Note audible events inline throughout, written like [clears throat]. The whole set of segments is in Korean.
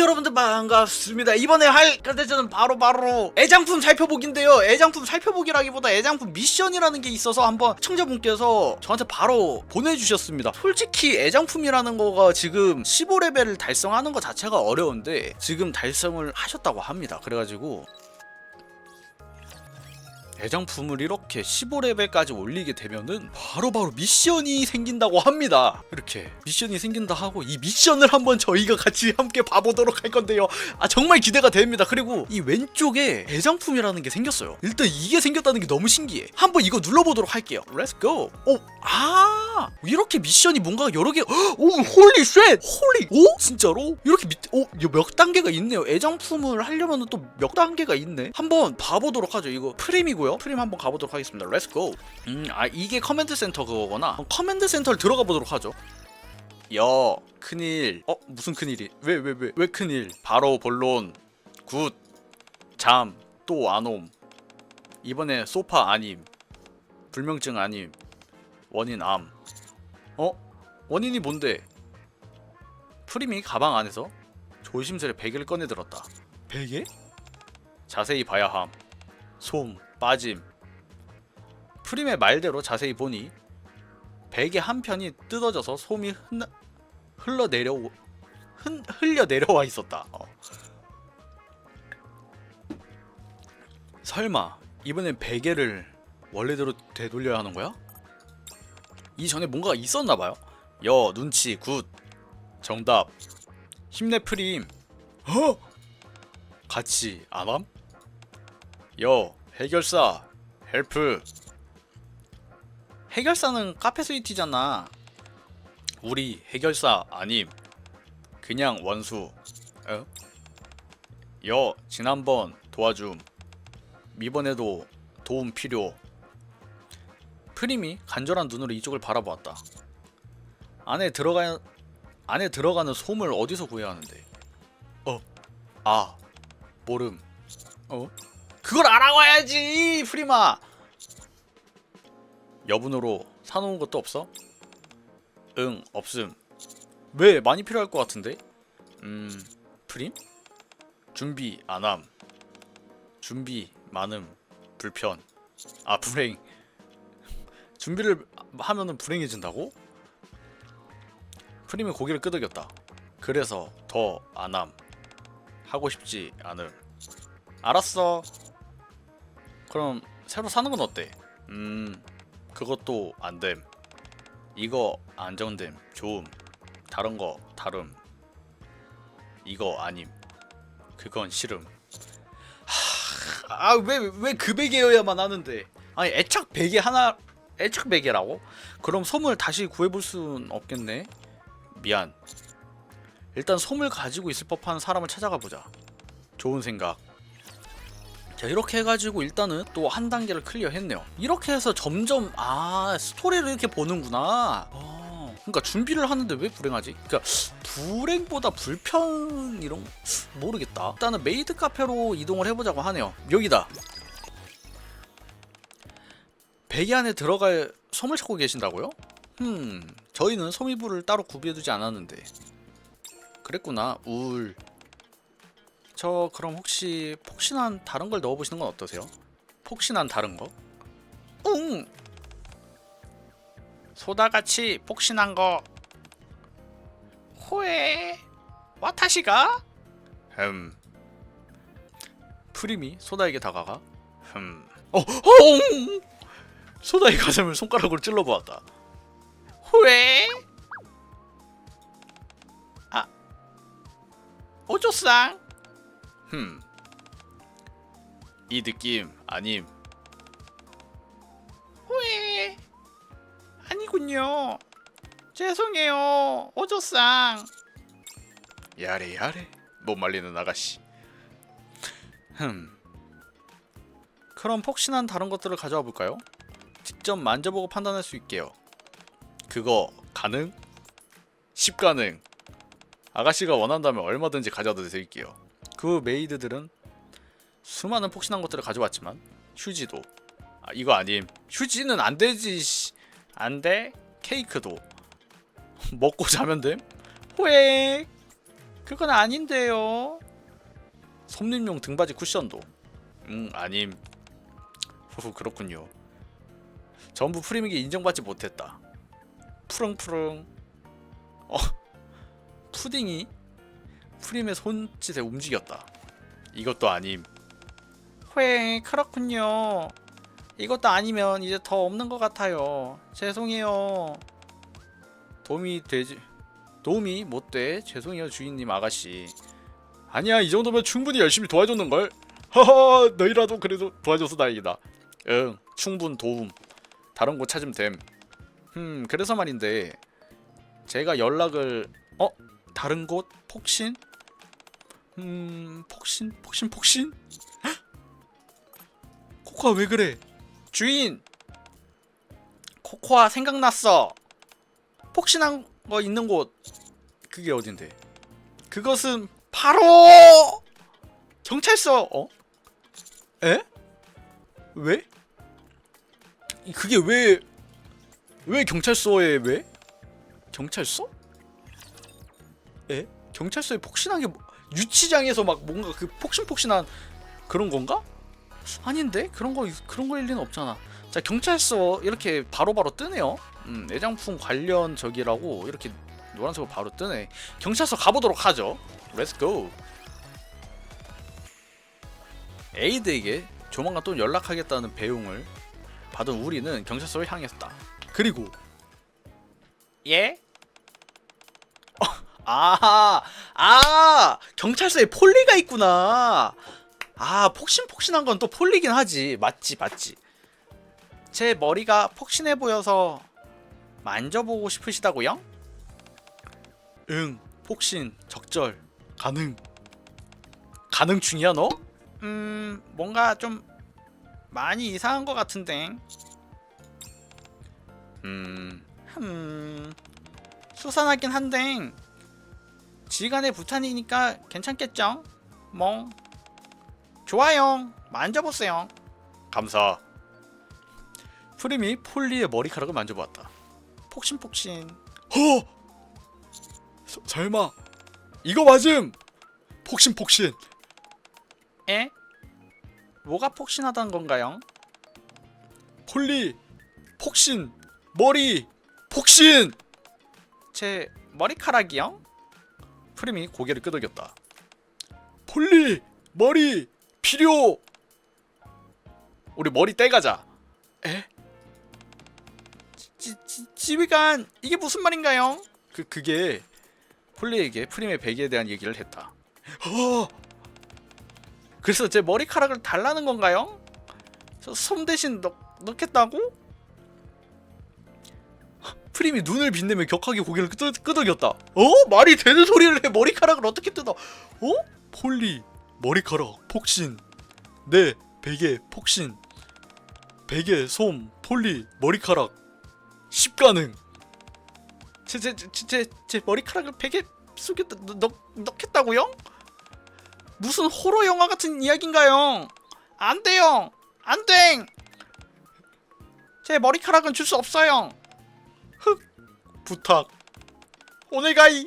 여러분들 반갑습니다. 이번에 할 컨텐츠는 바로 바로 애장품 살펴보기인데요. 애장품 살펴보기라기보다 애장품 미션이라는 게 있어서 한번 청자분께서 저한테 바로 보내주셨습니다. 솔직히 애장품이라는 거가 지금 15레벨을 달성하는 것 자체가 어려운데 지금 달성을 하셨다고 합니다. 그래가지고 애장품을 이렇게 15레벨까지 올리게 되면은 바로 바로 미션이 생긴다고 합니다. 이렇게 미션이 생긴다 하고 이 미션을 한번 저희가 같이 함께 봐보도록 할 건데요. 아 정말 기대가 됩니다. 그리고 이 왼쪽에 애장품이라는 게 생겼어요. 일단 이게 생겼다는 게 너무 신기해. 한번 이거 눌러보도록 할게요. Let's go. 오, 아 이렇게 미션이 뭔가 여러 개. 헉, 오, 홀리 쉣, 홀리. 오, 진짜로? 이렇게 밑, 오, 몇 단계가 있네요. 애장품을 하려면은 또몇 단계가 있네. 한번 봐보도록 하죠. 이거 프림이고요. 프림 한번 가보도록 하겠습니다. Go. 음, 아 이게 커맨드 센터 그거구나. 커맨드 센터를 들어가 보도록 하죠. 야, 큰일. 어, 무슨 큰일이? 왜, 왜, 왜, 왜 큰일? 바로 본론. 굿. 잠. 또 안옴. 이번에 소파 아님. 불명증 아님. 원인 암. 어? 원인이 뭔데? 프림이 가방 안에서 조심스레 베개를 꺼내 들었다. 베개? 자세히 봐야 함. 솜, 빠짐. 프림의 말대로 자세히 보니 베개 한 편이 뜯어져서 솜이 흘러, 흘러 내려 흘, 흘려 내려와 있었다. 어. 설마 이번엔 베개를 원래대로 되돌려야 하는 거야? 이전에 뭔가가 있었나 봐요. 여 눈치 굿. 정답. 힘내 프림. 어? 같이 안함? 여 해결사 헬프. 해결사는 카페 스위티잖아. 우리 해결사 아님. 그냥 원수. 어? 여 지난번 도와줌. 이번에도 도움 필요. 프림이 간절한 눈으로 이쪽을 바라보았다. 안에 들어가 안에 들어가는 솜을 어디서 구해야 하는데? 어? 아 모름. 어? 그걸 알아와야지 프리마. 여분으로 사놓은 것도 없어? 응 없음. 왜 많이 필요할 것 같은데? 음 프림? 준비 안함. 준비 많음. 불편. 아 불행. [laughs] 준비를 하면은 불행해진다고? 프림이 고개를 끄덕였다. 그래서 더 안함. 하고 싶지 않음. 알았어 그럼 새로 사는 건 어때? 음 그것도 안됨. 이거 안정됨 좋음. 다른 거 다름. 이거 아님. 그건 싫음. 아왜 왜그 베개여야만 하는데? 아니 애착 베개 하나 애착 베개라고? 그럼 솜을 다시 구해볼 순 없겠네. 미안. 일단 솜을 가지고 있을 법한 사람을 찾아가 보자. 좋은 생각 자 이렇게 해가지고 일단은 또 한 단계를 클리어했네요. 이렇게 해서 점점 아 스토리를 이렇게 보는구나. 어, 그러니까 준비를 하는데 왜 불행하지? 그러니까 불행보다 불편 이런 모르겠다. 일단은 메이드 카페로 이동을 해보자고 하네요. 여기다. 베개 안에 들어갈 솜을 찾고 계신다고요? 음 저희는 솜이불을 따로 구비해두지 않았는데. 그랬구나 울 저 그럼 혹시 폭신한 다른 걸 넣어보시는 건 어떠세요? 폭신한 다른 거? 응. 소다같이 폭신한 거. 호에 와타시가? 흠. 프림이 소다에게 다가가. 흠. 어, 어! 소다의 가슴을 손가락으로 찔러보았다. 후에. 아, 오조상. 흠. 이 느낌 아님. 왜? 아니군요. 죄송해요. 오조상. 야래 야래. 못 말리는 아가씨. 흠. 그럼 폭신한 다른 것들을 가져와 볼까요? 직접 만져보고 판단할 수 있게요. 그거 가능? 10 가능. 아가씨가 원한다면 얼마든지 가져다 드릴게요. 그 메이드들은 수많은 폭신한 것들을 가져왔지만 휴지도 아 이거 아님 휴지는 안 되지 씨. 안 돼? 케이크도 [laughs] 먹고 자면 됨? 호액 그건 아닌데요. 손님용 등받이 쿠션도. 음 아님. 후후 그렇군요. 전부 프림에게 인정받지 못했다. 푸릉푸릉. 어 [laughs] 푸딩이 프림의 손짓에 움직였다. 이것도 아님. 회 그렇군요. 이것도 아니면 이제 더 없는 것 같아요. 죄송해요. 도움이 되지 도움이 못 돼. 죄송해요 주인님 아가씨. 아니야 이 정도면 충분히 열심히 도와줬는 걸. 하하 너희라도 그래도 도와줘서 다행이다. 응 충분 도움. 다른 곳 찾으면 됨. 음 그래서 말인데 제가 연락을 어 다른 곳 폭신? 음 폭신 폭신 폭신? 헉! [gasps] 코코아 왜 그래? 주인 코코아 생각났어. 폭신한 거 있는 곳 그게 어딘데? 그것은 바로 경찰서. 어? 에? 왜? 이- 그게 왜? 왜 경찰서에 왜? 경찰서? 에? 경찰서에 폭신한 게 뭐- 유치장에서 막 뭔가 그 폭신폭신한 그런 건가? 아닌데 그런 거 그런 거일 리는 없잖아. 자 경찰서 이렇게 바로바로 뜨네요. 음, 애장품 관련 적이라고 이렇게 노란색으로 바로 뜨네. 경찰서 가보도록 하죠. Let's go. 에이드에게 조만간 또 연락하겠다는 배웅을 받은 우리는 경찰서를 향했다. 그리고 예? 어, 아, 아, 경찰서에 폴리가 있구나. 아, 폭신폭신한 건 또 폴리긴 하지. 맞지, 맞지. 제 머리가 폭신해 보여서 만져보고 싶으시다고요? 응, 폭신, 적절, 가능. 가능 중이야 너? 음, 뭔가 좀 많이 이상한 것 같은데. 음, 음, 수산하긴 한데 지간의 부탄이니까 괜찮겠죠? 뭐 좋아요. 만져보세요. 감사. 프림이 폴리의 머리카락을 만져보았다. 폭신폭신. 허! 서, 설마 이거 맞음? 폭신폭신. 에? 뭐가 폭신하다는 건가요? 폴리 폭신 머리 폭신. 제 머리카락이요? 프림이 고개를 끄덕였다. 폴리 머리 필요. 우리 머리 떼가자. 에? 지, 지, 지휘관 이게 무슨 말인가요? 그 그게 폴리에게 프림의 베개에 대한 얘기를 했다. 어. 그래서 제 머리카락을 달라는 건가요? 저솜 대신 넣, 넣겠다고? 프림이 눈을 빛내며 격하게 고개를 끄덕, 끄덕였다. 어? 말이 되는 소리를 해. 머리카락을 어떻게 뜯어? 어? 폴리 머리카락 폭신. 네 베개 폭신. 베개 솜 폴리 머리카락 십가능. 제 제 제 제 제 머리카락을 베개 속에 넣, 넣, 넣겠다고요? 무슨 호러 영화 같은 이야기인가요? 안 돼요. 안 돼. 제 머리카락은 줄 수 없어요. 흑 부탁. 오네가이.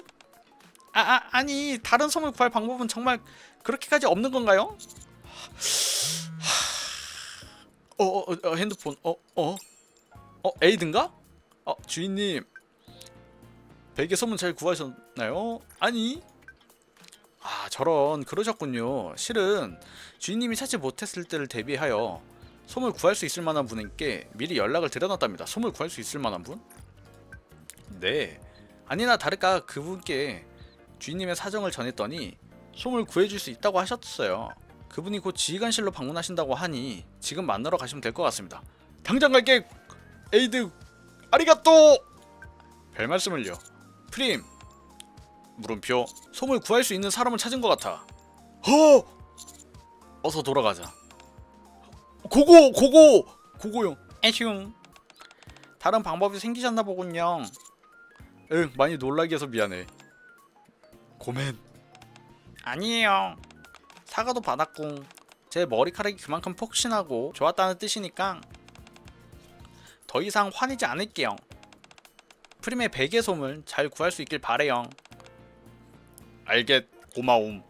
아, 아 아니 다른 섬을 구할 방법은 정말 그렇게까지 없는 건가요? 어, 어, 어 핸드폰 어 어? 어 에이든가? 어 주인님 베개 선물 잘 구하셨나요? 아니 아 저런 그러셨군요 실은 주인님이 찾지 못했을 때를 대비하여 솜을 구할 수 있을 만한 분께 미리 연락을 드려놨답니다 솜을 구할 수 있을 만한 분? 네. 아니나 다를까 그분께 주인님의 사정을 전했더니 솜을 구해줄 수 있다고 하셨어요. 그분이 곧 지휘관실로 방문하신다고 하니 지금 만나러 가시면 될 것 같습니다. 당장 갈게. 에이드 아리가또! 별 말씀을요. 프림 물음표 솜을 구할 수 있는 사람을 찾은 것 같아. 허! 어서 돌아가자. 고고 고고! 고고용 에휴. 다른 방법이 생기셨나 보군요 응 많이 놀라게 해서 미안해. 고멘. 아니에요. 사과도 받았고 제 머리카락이 그만큼 폭신하고 좋았다는 뜻이니까 더 이상 화내지 않을게요. 프림의 베개 솜을 잘 구할 수 있길 바래요. 알겠 고마움.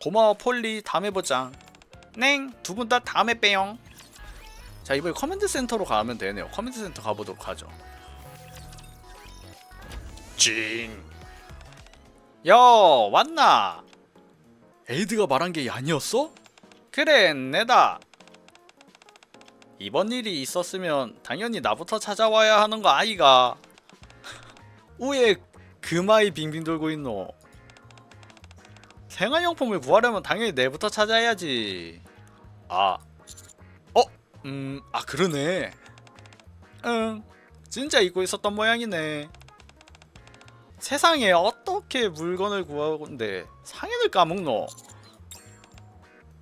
고마워 폴리. 다음에 보자. 냉 두 분 다 다음에 빼용 자 이번에 커맨드 센터로 가면 되네요. 커맨드 센터 가보도록 하죠 찡. 야 왔나? 에이드가 말한 게 아니었어? 그래 내다. 이번 일이 있었으면 당연히 나부터 찾아와야 하는 거 아이가. [laughs] 우에 금아이 빙빙 돌고 있노. 생활용품을 구하려면 당연히 내부터 찾아야지. 아 어? 음, 아 그러네. 응. 진짜 잊고 있었던 모양이네 세상에 어떻게 물건을 구하건데 상인을 까먹노?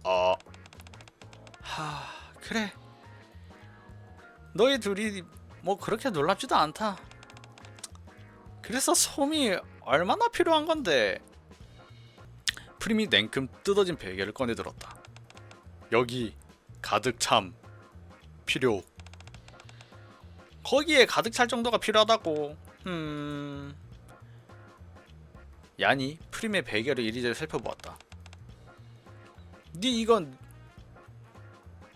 어... 하... 그래. 너희 둘이 뭐 그렇게 놀랍지도 않다. 그래서 솜이 얼마나 필요한 건데? 프림이 냉큼 뜯어진 베개를 꺼내 들었다. 여기 가득 참 필요. 거기에 가득 찰 정도가 필요하다고. 음... 야니 프림의 베개를 이리저리 살펴보았다 니 이건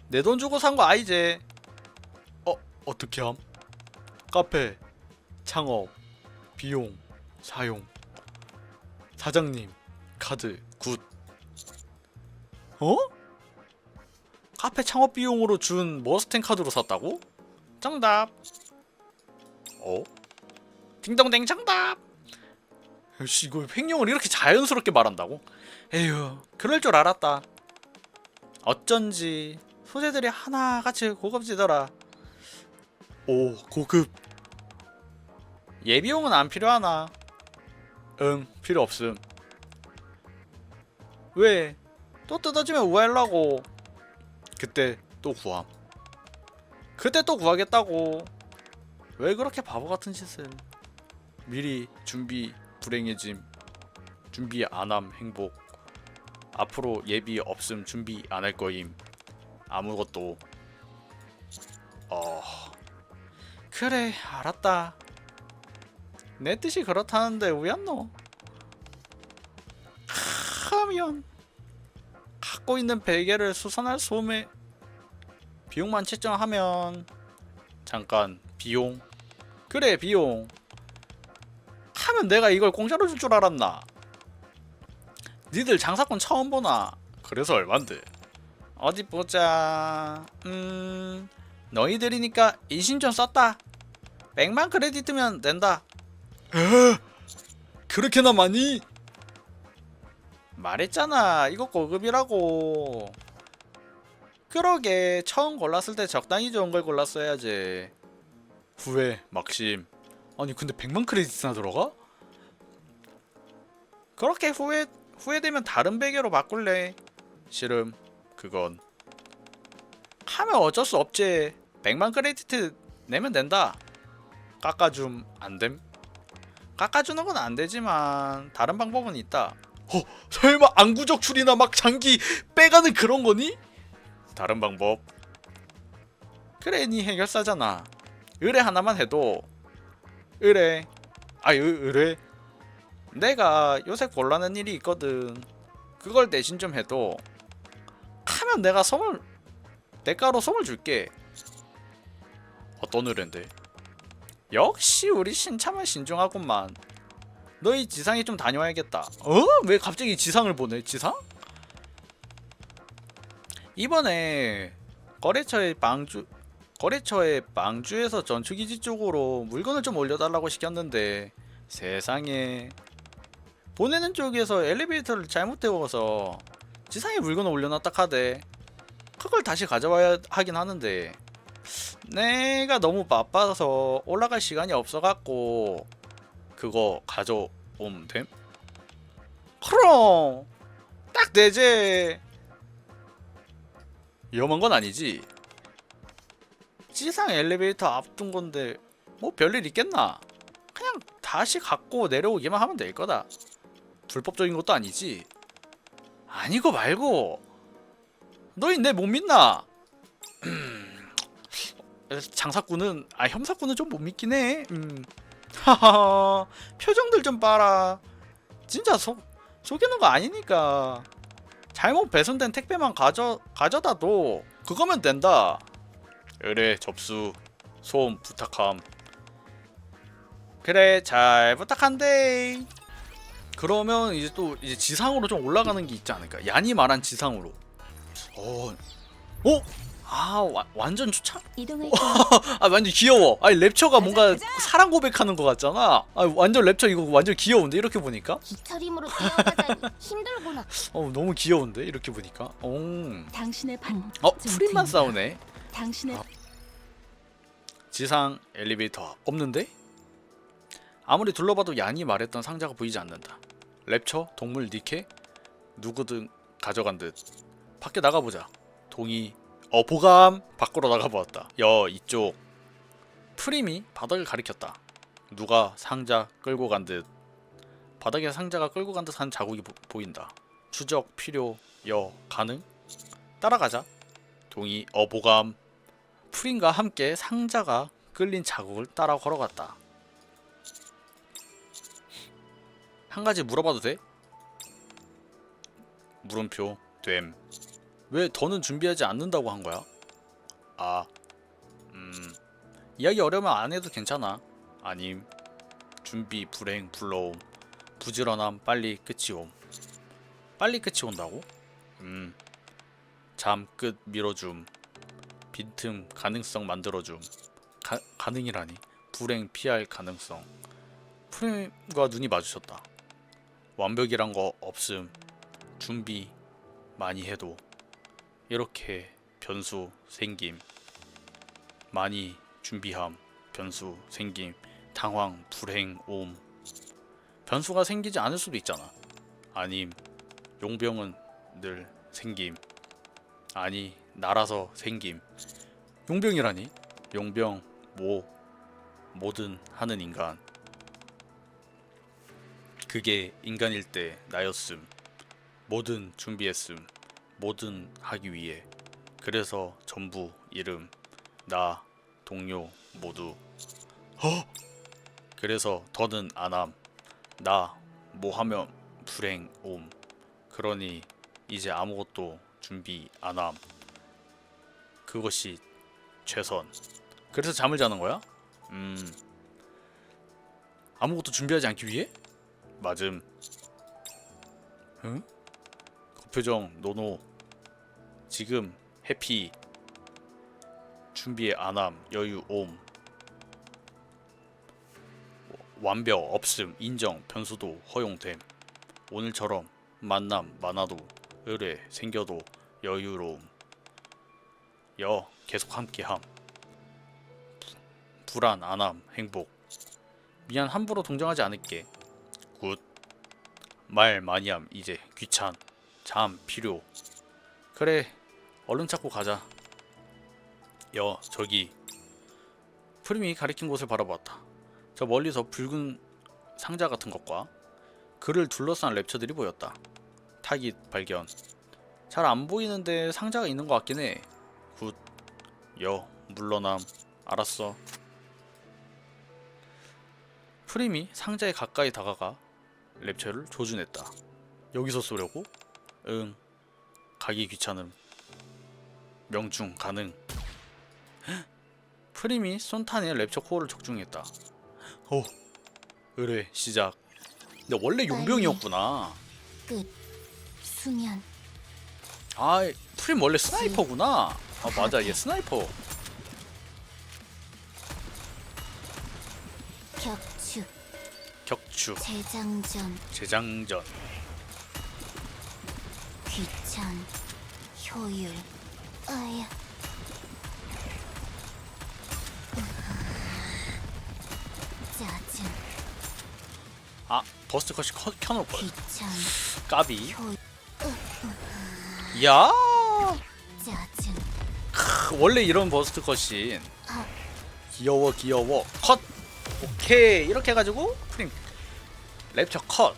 내 돈 주고 산 거 아니지? 어 어떻게 함? 카페 창업 비용 사용 사장님 카드 굿 어? 카페 창업 비용으로 준 머스탱 카드로 샀다고? 정답 어? 딩동댕 정답 씨 이거 횡령을 이렇게 자연스럽게 말한다고? 에휴 그럴 줄 알았다. 어쩐지 소재들이 하나같이 고급지더라. 오 고급. 예비용은 안 필요하나? 응 필요 없음. 왜? 또 뜯어지면 우회하려고. 그때 또 구함. 그때 또 구하겠다고. 왜 그렇게 바보 같은 짓을? 미리 준비 불행해짐 준비 안함 행복. 앞으로 예비 없음 준비 안 할 거임. 아무것도. 어. 그래 알았다. 내 뜻이 그렇다는데 왜안노 하면. 갖고 있는 베개를 수선할 소매. 비용만 채점하면. 잠깐 비용. 그래 비용 하면 내가 이걸 공짜로 줄 줄 알았나? 니들 장사꾼 처음 보나? 그래서 얼만데? 어디 보자. 음 너희들이니까 인신좀 썼다. 100만 크레디트면 된다. 에? 그렇게나 많이? 말했잖아. 이거 고급이라고. 그러게. 처음 골랐을 때 적당히 좋은 걸 골랐어야지. 후회 막심. 아니 근데 100만 크레디트나 들어가? 그렇게 후회 후회되면 다른 베개로 바꿀래. 싫음 그건. 하면 어쩔 수 없지. 100만 크레디트 내면 된다. 깎아줌 안 됨? 깎아주는 건 안 되지만 다른 방법은 있다. 어 설마 안구적 줄이나 막 장기 빼가는 그런 거니? 다른 방법? 그래 니 해결사잖아. 의뢰 하나만 해도. 의뢰. 아 의, 의뢰 내가 요새 곤란한 일이 있거든. 그걸 대신 좀 해도 하면 내가 선물 대가로 선물 줄게. 어떤 의뢰인데? 역시 우리 신참은 신중하구만. 너희 지상에 좀 다녀와야겠다. 어? 왜 갑자기 지상을 보내? 지상? 이번에 거래처의 방주 거래처의 방주에서 전투기지 쪽으로 물건을 좀 올려달라고 시켰는데 세상에 보내는 쪽에서 엘리베이터를 잘못 태워서 지상에 물건을 올려놨다 카대. 그걸 다시 가져와야 하긴 하는데. 내가 너무 바빠서 올라갈 시간이 없어갖고 그거 가져오면 됨? 그럼 딱 내재 위험한 건 아니지? 지상 엘리베이터 앞둔 건데 뭐 별일 있겠나? 그냥 다시 갖고 내려오기만 하면 될 거다 불법적인 것도 아니지 아니고 말고 너희 내 못 믿나 음, [clears throat] 장사꾼은 아 혐사꾼은 좀 못 믿긴 해 음. [laughs] 하하 표정들 좀 봐라 진짜 속 속이는 거 아니니까 잘못 배송된 택배만 가져 가져다도 그거면 된다. 그래 접수 소음 부탁함. 그래 잘 부탁한데. 그러면 이제 또 이제 지상으로 좀 올라가는 게 있지 않을까? 얀이 말한 지상으로. 어, 어? 아 와, 완전 추천? [laughs] 아 완전 귀여워. 아니 랩처가 뭔가 사랑 고백하는 것 같잖아. 아 완전 랩처 이거 완전 귀여운데 이렇게 보니까? 기차림으로 뛰어가다니 [laughs] 힘들구나. 어 너무 귀여운데 이렇게 보니까. 어, 당신의 반. 어 프린만 싸우네. 당신의 아. 지상 엘리베이터 없는데? 아무리 둘러봐도 얀이 말했던 상자가 보이지 않는다. 랩처, 동물 니케, 누구든 가져간 듯. 밖에 나가보자. 동의. 어 보감. 밖으로 나가보았다. 여 이쪽. 프림이 바닥을 가리켰다. 누가 상자 끌고 간 듯. 바닥에 상자가 끌고 간 듯한 자국이 보, 보인다. 추적 필요. 여 가능? 따라가자. 동의. 어 보감. 프린과 함께 상자가 끌린 자국을 따라 걸어갔다. 한 가지 물어봐도 돼? 물음표 됨. 왜 더는 준비하지 않는다고 한 거야? 아, 음, 이야기 어려우면 안 해도 괜찮아. 아님, 준비 불행 불러옴, 부지런함 빨리 끝이 옴. 빨리 끝이 온다고? 음, 잠 끝 밀어줌. 빈틈 가능성 만들어줌 가, 가능이라니 불행 피할 가능성 프레임과 눈이 마주쳤다 완벽이란 거 없음. 준비 많이 해도 이렇게 변수 생김. 많이 준비함 변수 생김. 당황 불행 옴 변수가 생기지 않을 수도 있잖아. 아님 용병은 늘 생김. 아니 날아서 생김. 용병이라니? 용병 뭐 뭐든 하는 인간 그게 인간일 때 나였음 뭐든 준비했음 뭐든 하기 위해 그래서 전부 이름 나 동료 모두 허 그래서 더는 안함 나 뭐 하면 불행 옴 그러니 이제 아무것도 준비 안함 그것이 최선. 그래서 잠을 자는 거야? 음. 아무것도 준비하지 않기 위해? 맞음. 응? 그 표정 노노. 지금 해피. 준비 안함 여유 옴. 완벽 없음 인정 변수도 허용됨. 오늘처럼 만남 많아도 의뢰 생겨도 여유로움. 여 계속 함께함 부- 불안 안함 행복 미안 함부로 동정하지 않을게 굿 말 많이 함 이제 귀찮 잠 필요 그래 얼른 찾고 가자 여 저기 프림이 가리킨 곳을 바라보았다 저 멀리서 붉은 상자 같은 것과 그를 둘러싼 랩처들이 보였다 타깃 발견 잘 안 보이는데 상자가 있는 것 같긴 해 굿. 여. 물러남. 알았어. 프림이 상자에 가까이 다가가 랩처를 조준했다. 여기서 쏘려고? 응. 가기 귀찮음. 명중 가능. 헉! 프림이 쏜탄에 랩처 코어를 적중했다. 오. 의뢰 시작. 근데 원래 용병이었구나. 끝. 수면. 아, 프림 원래 스나이퍼구나. 아 맞아, 얘 스나이퍼. 격추, 재장전. 재장전, 귀찮. 효율. 아야. 짜증. 아 버스트 컷이 커, 켜놓을 걸. 귀찮. 까비. 효. 야, 짜증. 크, 원래 이런 버스트 컷이 아. 귀여워 귀여워 컷. 오케이 이렇게 해가지고 랩처 컷.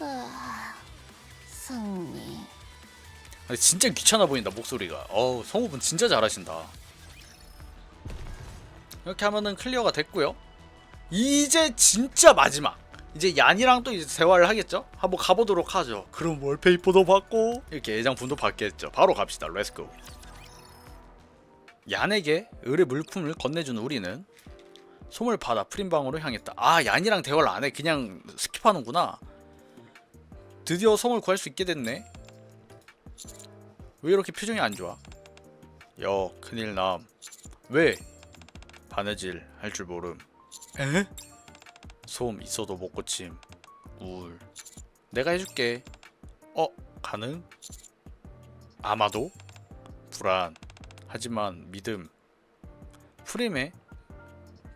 아. 승리. 아니, 진짜 귀찮아 보인다 목소리가. 어우 성우분 진짜 잘하신다. 이렇게 하면은 클리어가 됐고요. 이제 진짜 마지막 이제 얀이랑 또 이제 대화를 하겠죠? 한번 가보도록 하죠. 그럼 월페이퍼도 받고 이렇게 애장품도 받겠죠. 바로 갑시다. 렛츠고. 얀에게 을의 물품을 건네준 우리는 솜을 받아 프린방으로 향했다. 아 얀이랑 대화를 안 해. 그냥 스킵하는구나. 드디어 솜을 구할 수 있게 됐네. 왜 이렇게 표정이 안 좋아? 여 큰일 남. 왜? 바느질 할 줄 모름. 에? 솜 있어도 못 고침. 우울. 내가 해줄게. 어 가능? 아마도? 불안. 하지만 믿음. 프림의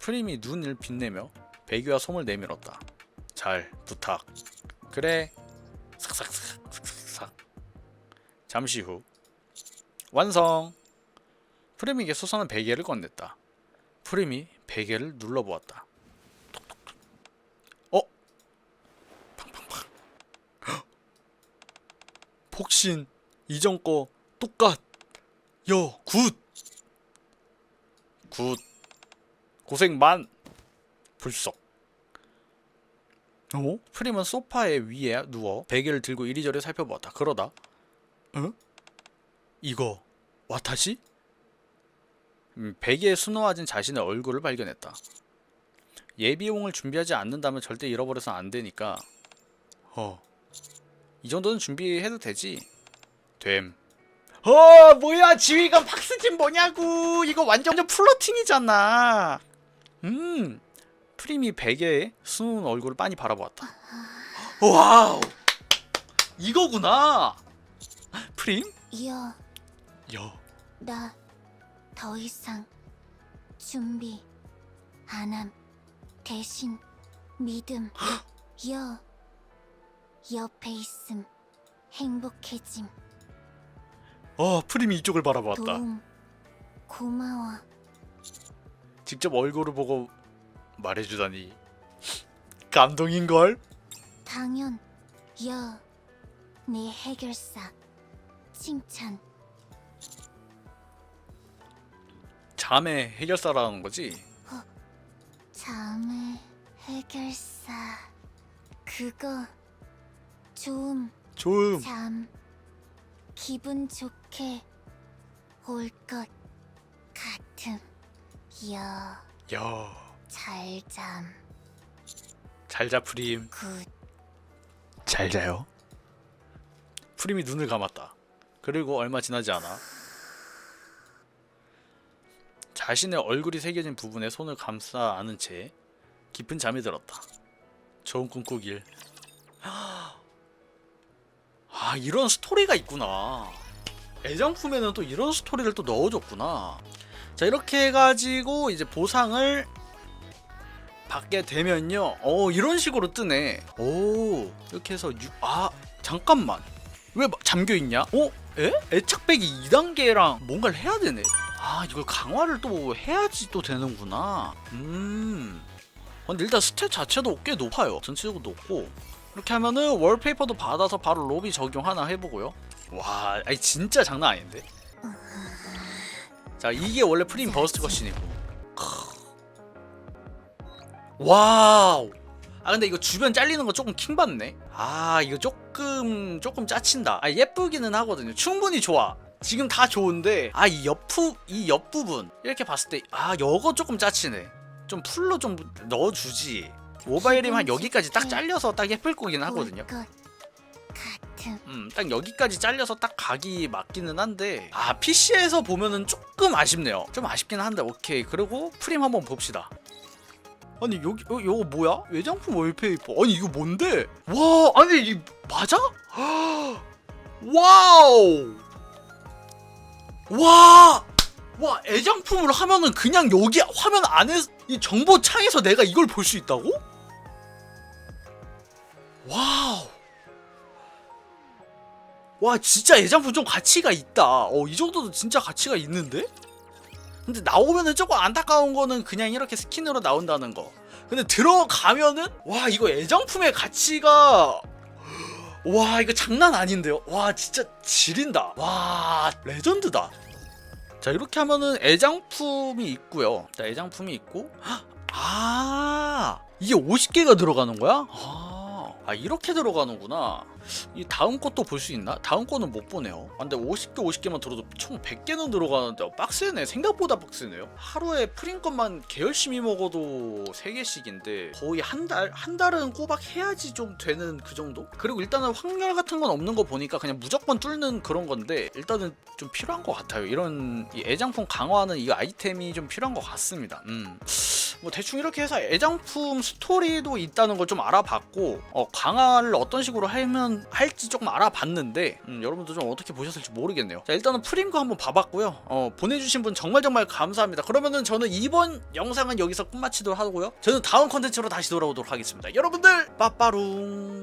프림이 눈을 빛내며 배기와 솜을 내밀었다. 잘 부탁. 그래. 삭삭삭 삭삭삭. 잠시 후 완성. 프림에게 솟아난 베개를 건넸다. 프림이 베개를 눌러보았다. 어? 팡팡팡. 헉! 폭신 이전 거 똑같. 여 굿. 굿. 고생 만. 불썩. 어? 프림은 소파에 위에 누워 베개를 들고 이리저리 살펴보았다. 그러다 어? 이거 와타시? 음, 베개에 수놓아진 자신의 얼굴을 발견했다. 예비용을 준비하지 않는다면 절대 잃어버려서 안 되니까. 어. 이 정도는 준비해도 되지. 됨. 어, 뭐야, 지휘관 박스진 뭐냐고. 이거 완전 완전 플러팅이잖아. 음. 프림이 베개에 수놓은 얼굴을 빤히 바라보았다. 와우. 이거구나. 프림? 여, 여. 나 더 이상 준비 안함. 대신 믿음. [gasps] 여, 옆에 있음. 행복해짐. 어, 프림이 이쪽을 바라보았다. 도움. 고마워. 직접 얼굴을 보고 말해주다니 감동인걸? 당연. 여, 내 해결사. 칭찬. 자매 해결사라는 거지? 잠의 해결사. 그거 좋음. 좋음 잠 기분 좋게 올 것 같음 여야 잘잠. 잘자 프림. 굿. 잘 자요? 프림이 눈을 감았다. 그리고 얼마 지나지 않아. 자신의 얼굴이 새겨진 부분에 손을 감싸 안은 채 깊은 잠이 들었다. 좋은 꿈 꾸길. [gasps] 아 이런 스토리가 있구나. 애장품에는 또 이런 스토리를 또 넣어줬구나 자 이렇게 해가지고 이제 보상을 받게 되면요. 어 이런 식으로 뜨네. 오 이렇게 해서 유, 아 잠깐만. 왜막 잠겨있냐? 어? 에? 애착백이 2단계랑 뭔가를 해야 되네. 아 이걸 강화를 또 해야지 또 되는구나. 음. 근데 일단 스탯 자체도 꽤 높아요. 전체적으로 높고. 이렇게 하면은 월페이퍼도 받아서 바로 로비 적용 하나 해보고요. 와 아니 진짜 장난 아닌데 자 이게 원래 프림 버스트 컷신이고. 와우. 아 근데 이거 주변 잘리는 거 조금 킹받네. 아 이거 조금 조금 짜친다. 아 예쁘기는 하거든요. 충분히 좋아. 지금 다 좋은데 아 이 옆부 이 옆부분. 이렇게 봤을 때 아 이거 조금 짜치네. 좀 풀로 좀 넣어주지. 모바일이면 한 여기까지 딱 잘려서 딱 예쁠 거긴 하거든요 음, 딱 여기까지 잘려서 딱 각이 맞기는 한데 아 PC에서 보면은 조금 아쉽네요. 좀 아쉽긴 한데 오케이. 그리고 프림 한번 봅시다. 아니 여기 어, 이거 뭐야? 외장품 월페이퍼. 아니 이거 뭔데? 와 아니 이 맞아? [gasps] 와우. 와. 와 애장품을 하면은 그냥 여기 화면 안에 이 정보 창에서 내가 이걸 볼 수 있다고? 와우. 와 진짜 애장품 좀 가치가 있다. 어 이 정도도 진짜 가치가 있는데? 근데 나오면은 조금 안타까운 거는 그냥 이렇게 스킨으로 나온다는 거. 근데 들어가면은 와 이거 애장품의 가치가 와 이거 장난 아닌데요? 와 진짜 지린다. 와 레전드다. 자 이렇게 하면은 애장품이 있고요. 자 애장품이 있고 아 이게 50개가 들어가는 거야? 아, 아 이렇게 들어가는구나. 이 다음 것도 볼 수 있나? 다음 거는 못 보네요. 아, 근데 50개 50개만 들어도 총 100개는 들어가는데 어, 빡세네. 생각보다 빡세네요. 하루에 프린 것만 개 열심히 먹어도 3개씩인데 거의 한 달? 한 달은 꼬박 해야지 좀 되는 그 정도? 그리고 일단은 확률 같은 건 없는 거 보니까 그냥 무조건 뚫는 그런 건데 일단은 좀 필요한 것 같아요. 이런 이 애장품 강화하는 이 아이템이 좀 필요한 것 같습니다. 음. 뭐 대충 이렇게 해서 애장품 스토리도 있다는 걸 좀 알아봤고 어, 강화를 어떤 식으로 하면 할지 조금 알아봤는데 음, 여러분도 좀 어떻게 보셨을지 모르겠네요. 자 일단은 프림 거 한번 봐봤고요. 어, 보내주신 분 정말 정말 감사합니다. 그러면은 저는 이번 영상은 여기서 끝마치도록 하고요. 저는 다음 컨텐츠로 다시 돌아오도록 하겠습니다. 여러분들 빠빠룽.